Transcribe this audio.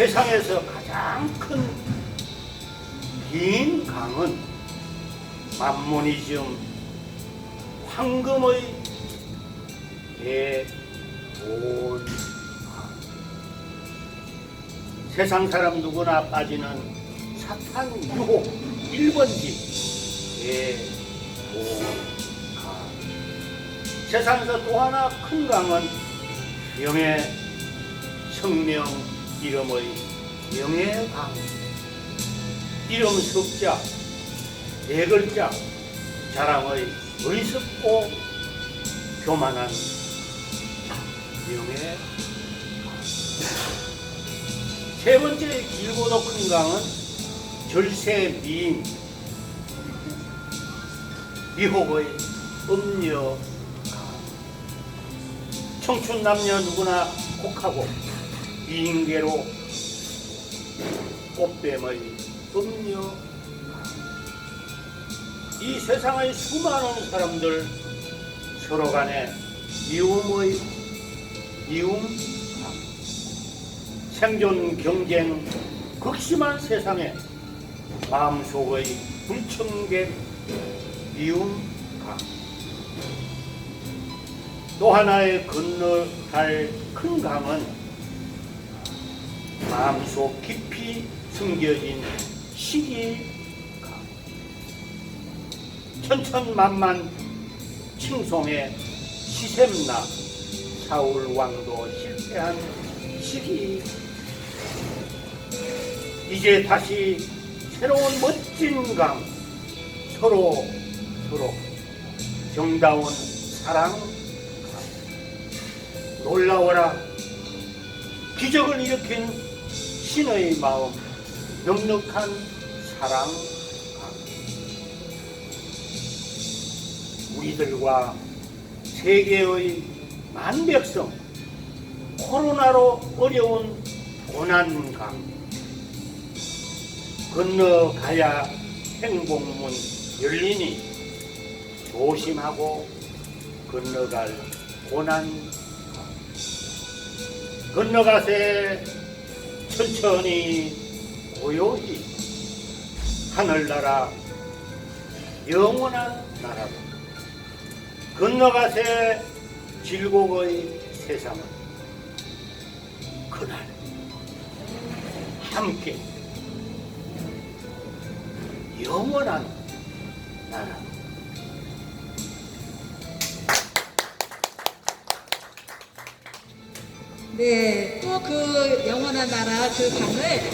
세상에서 가장 큰 긴 강은 지음 황금의 대본 세상 사람 누구나 빠지는 사탄 유혹 1번지 대본 세상에서 또 하나 큰 강은 명예, 성명, 이름의 명예강. 이름 석자, 네 글자, 자랑의 의습고 교만한 명예. 세 번째 길고도 큰 강은 절세 미인, 미혹의 음녀 청춘 남녀 누구나 혹하고 미인계로 꽃뱀의 음료 이 세상의 수많은 사람들 서로 간에 미움의 미움 생존 경쟁 극심한 세상에 마음속의 불청객 미움 강. 또 하나의 건너갈 큰 강은 마음속 깊이 숨겨진 시기 강. 천천만만 칭송의 시샘나 사울 왕도 실패한 시기 이제 다시 새로운 멋진 강 서로 서로 정다운 사랑 놀라워라 기적을 일으킨 신의 마음 넉넉한 사랑. 우리들과 세계의 만백성 코로나로 어려운 고난강 건너가야 행복문 열리니 조심하고 건너갈 고난. 건너가세 천천히 고요히 하늘나라 영원한 나라로 건너가세 질곡의 세상은 그날 함께 영원한 나라로 네, 또 그 영원한 나라 그 강을